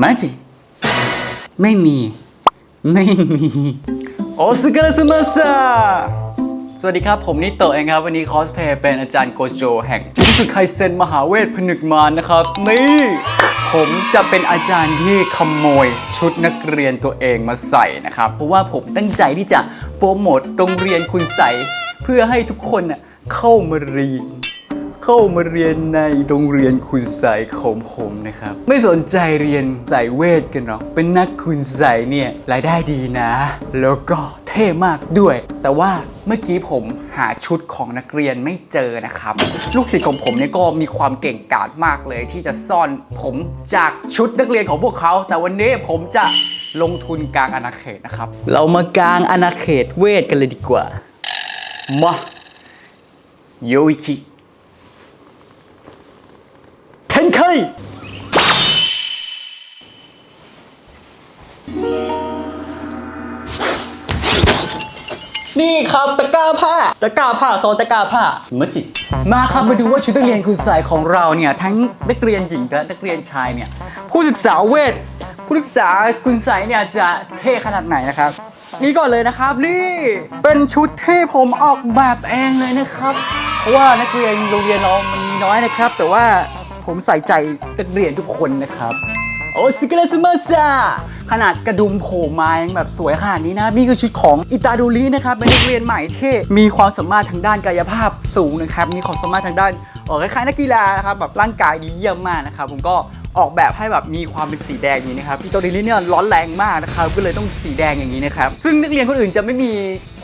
มาจิไม่มี ไม่มีโอสการ์สมาซาสวัสดีครับ ผมนิโตะเองครับ วันนี้คอสเพย์เป็นอาจารย์โกโจแห่งจุสุไคเซนมหาเวทผนึกมารนะครับ นี่ ผมจะเป็นอาจารย์ที่ขโมยชุดนักเรียนตัวเองมาใส่นะครับ เพราะว่าผมตั้งใจที่จะโปรโมทโรงเรียนคุณใส่ เพื่อให้ทุกคนน่ะเข้ามาเรียน เข้ามาเรียนในโรงเรียนคุณใสของผมนะครับ ไม่สนใจเรียนสายเวทกันหรอกเป็นนักคุณใสเนี่ยรายได้ดีนะ แล้วก็เท่มากด้วย แต่ว่าเมื่อกี้ผมหาชุดของนักเรียนไม่เจอนะครับ ลูกศิษย์ของผมเนี่ยก็มีความเก่งกาจมากเลยที่จะซ่อนผมจากชุดนักเรียนของพวกเขา แต่วันนี้ผมจะลงทุนกลางอาณาเขตนะครับ เรามากลางอาณาเขตเวทกันเลยดีกว่ามาโยอิคิ ครับตะกร้าผ้าตะกร้าผ้าโซนตะกร้าผ้ามะจิมาครับมาดูว่าชุดนักเรียนคุณใส่ของเราเนี่ยทั้งนักเรียนหญิงและนักเรียนชายเนี่ยผู้ศึกษาเวทผู้ศึกษาคุณใส่เนี่ยจะเท่ขนาดไหนนะครับ นี่ก่อนเลยนะครับนี่เป็นชุดที่ผมออกแบบเองเลยนะครับ เพราะว่านักเรียนโรงเรียนเรามันมีน้อยนะครับ แต่ว่าผมใส่ใจนักเรียนทุกคนนะครับโอซิกาเลสมาซา ขนาดกระดุมโผล่มายังแบบสวยขนาดนี้นะ นี่คือชุดของอิตาดูรินะครับเป็นนักเรียนใหม่ที่มีความสามารถทางด้านกายภาพสูงนะครับ มีความสามารถทางด้านเออคล้ายๆนักกีฬานะครับแบบร่างกายดีเยี่ยมมากนะครับผมก็ออกแบบให้แบบมีความเป็นสีแดงอย่างนี้นะครับอิตาดูริเนี่ยร้อนแรงมากนะครับก็เลยต้องสีแดงอย่างนี้นะครับซึ่งนักเรียนคนอื่นจะไม่มี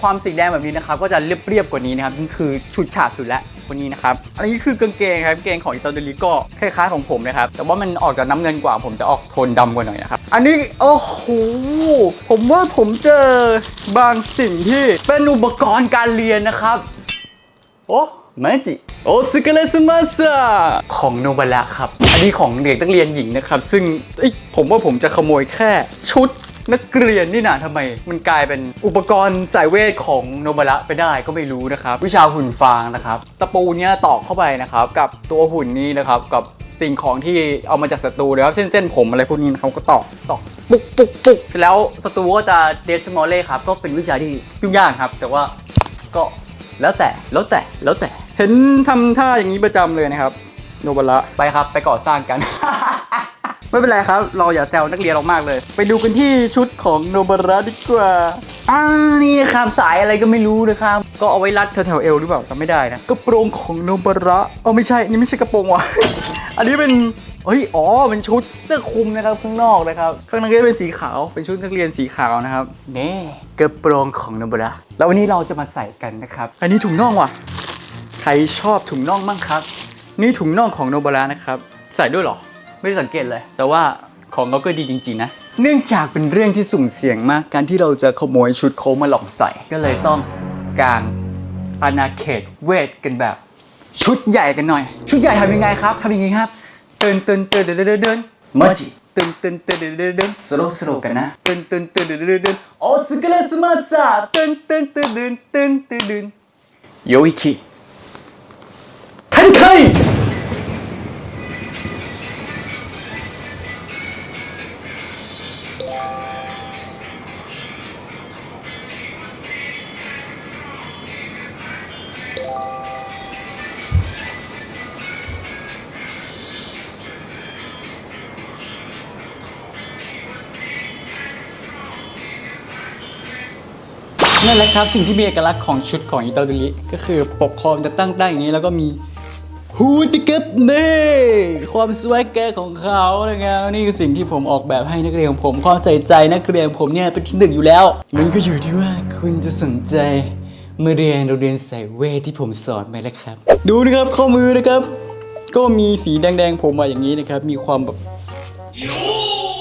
ความสีแดงแบบนี้นะครับก็จะเรียบๆกว่านี้นะครับนี่คือชุดฉาดสุดแล้ว คนนี้นะครับ อันนี้คือกางเกงครับกางเกงของอิตาลีก็คล้ายๆของผมนะครับ แต่ว่ามันออกจากน้ำเงินกว่า ผมจะออกโทนดำกว่าหน่อยนะครับ อันนี้โอ้โห ผมว่าผมเจอบางสิ่งที่เป็นอุปกรณ์การเรียนนะครับ โอ้มาจิโอซึกาเลสมาซาของโนบะระครับ อันนี้ของเด็กนักเรียนหญิงนะครับ ซึ่งเอ้ยผมว่าผมจะขโมยแค่ชุด นักเรียนนี่นะทำไม มันกลายเป็นอุปกรณ์สายเวทของโนบะระไปได้ก็ไม่รู้นะครับ วิชาหุ่นฟางนะครับตะปูเนี้ยตอกเข้าไปนะครับ กับตัวหุ่นนี้นะครับกับสิ่งของที่เอามาจากศัตรูนะครับเช่นเส้นผมอะไรพวกนี้นะครับก็ตอกตอกปุกปุกปุกแล้วศัตรูก็จะเดสมอลเล่ครับก็เป็นวิชาที่ยุ่งยากครับ แต่ว่าก็แล้วแต่แล้วแต่แล้วแต่เห็นทำท่าอย่างนี้ประจำเลยนะครับ โนบะระไปครับไปก่อสร้างกัน ไม่เป็นไรครับ เราอย่าแซวนักเรียนเรามากเลย ไปดูกันที่ชุดของโนบะระดีกว่าอ่านี่ครับสายอะไรก็ไม่รู้นะครับ ก็เอาไว้รัดแถวๆเอวหรือเปล่าจำไม่ได้นะกระโปรงของโนบะระอ๋อไม่ใช่นี่ไม่ใช่กระโปรงว่ะ อันนี้เป็นเฮ้ยอ๋อเป็นชุดเสื้อคลุมนะครับข้างนอกนะครับข้างในก็จะเป็นสีขาวเป็นชุดนักเรียนสีขาวนะครับเน่กระโปรงของโนบะระแล้ววันนี้เราจะมาใส่กันนะครับอันนี้ถุงน่องว่ะใครชอบถุงน่องบ้างครับ นี่ถุงน่องของโนบาระนะครับใส่ด้วยหรอ ไม่ได้สังเกตเลย แต่ว่าของเขาก็ดีจริง ๆ นะ เนื่องจากเป็นเรื่องที่สุ่มเสี่ยงมาก การที่เราจะขโมยชุดเขามาหลอกใส่ ก็เลยต้องกางอาณาเขตเวทกันแบบ ชุดใหญ่กันหน่อย ชุดใหญ่ทำยังไงครับทำยังไงครับเดินเดินเดินเดินเดินเดินมาจิเดินเดินเดินเดินเดินเดินสโลสโลกันนะเดินเดินเดินเดินเดินเดินโอสกาเลสมาซาเดินเดินเดินเดินเดินเดินเดินโยอิคิ แหละครับสิ่งที่มีเอกลักษณ์ของชุดของอิตาลีก็คือปกคอมจะตั้งได้อย่างนี้แล้วก็มีฮูดดิกับนี่ความสวยแกของเขานะครับนี่คือสิ่งที่ผมออกแบบให้นักเรียนของผมความใส่ใจนักเรียนผมเนี่ยเป็นที่หนึ่งอยู่แล้ว มันก็อยู่ที่ว่าคุณจะสนใจมาเรียนโรงเรียนสายเวทที่ผมสอนไหมละครับ ดูนะครับข้อมือนะครับ ก็มีสีแดงๆผมมาอย่างนี้นะครับ มีความแบบ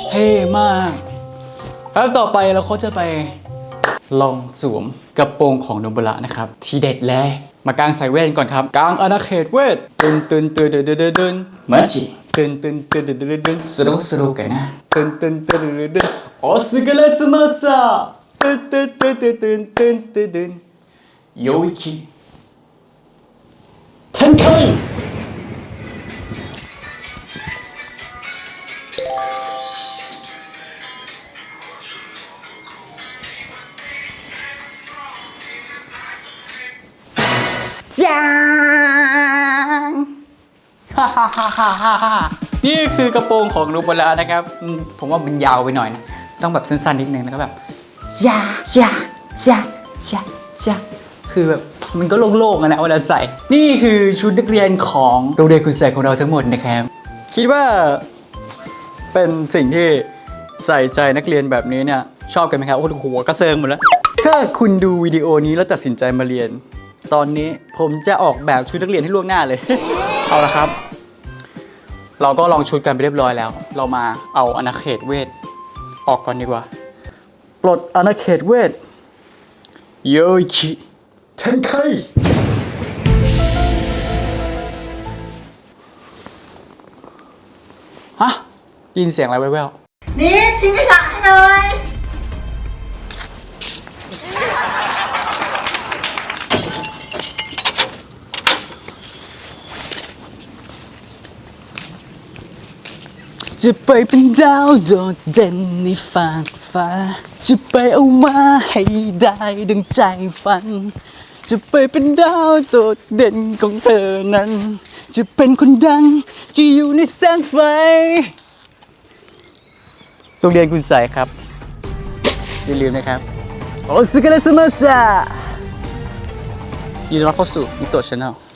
เท่มาก ครับต่อไปเราก็จะไป ลองสวมกระโปรงของโนบุระนะครับ ทีเด็ดเลยมากางสายเวทก่อนครับกางอนาเขตเวทตึนตึนตึนตึนตึนตึนมาจิตึนตึนตึนตึนตึนนสรุสรุกันนะตึนตึนตึนตึนตึนโอสึกเลสมาซาตึนตึนตึนตึนตึนตึนตึนโยอิคิทันไค จางฮ่าฮ่าฮ่าฮ่าฮ่าฮ่านี่คือกระโปรงของรูปแล้วนะครับอืมผมว่ามันยาวไปหน่อยนะ ต้องแบบสั้นๆนิดนึงแล้วก็แบบจ้าจ้าจ้าจ้าจ้าคือแบบมันก็โล่งๆอะนะเวลาใส่ นี่คือชุดนักเรียนของโรงเรียนคุณใส่ของเราทั้งหมดนะครับ คิดว่าเป็นสิ่งที่ใส่ใจนักเรียนแบบนี้เนี่ยชอบกันไหมครับโอ้โหหัวกระเซิงหมดแล้ว ถ้าคุณดูวิดีโอนี้แล้วตัดสินใจมาเรียน ตอนนี้ผมจะออกแบบชุดนักเรียนให้ล่วงหน้าเลย เอาละครับ เราก็ลองชุดกันไปเรียบร้อยแล้ว เรามาเอาอาณาเขตเวทออกก่อนดีกว่า ปลดอาณาเขตเวทโยอิชิเทนไคฮะยินเสียงอะไรแว่วนี่ทิ้งขยะให้หน่อย จะไปเป็นดาวโดดเด่นในฟากฟ้า จะไปเอามาให้ได้ดังใจฝัน จะไปเป็นดาวโดดเด่นของเธอนั้น จะเป็นคนดังจะอยู่ในแสงไฟ โรงเรียนคุณใสครับ อย่าลืมนะครับ โอสึกาเลสมาซายินดีต้อนรับเข้าสู่มิโตะชาแนล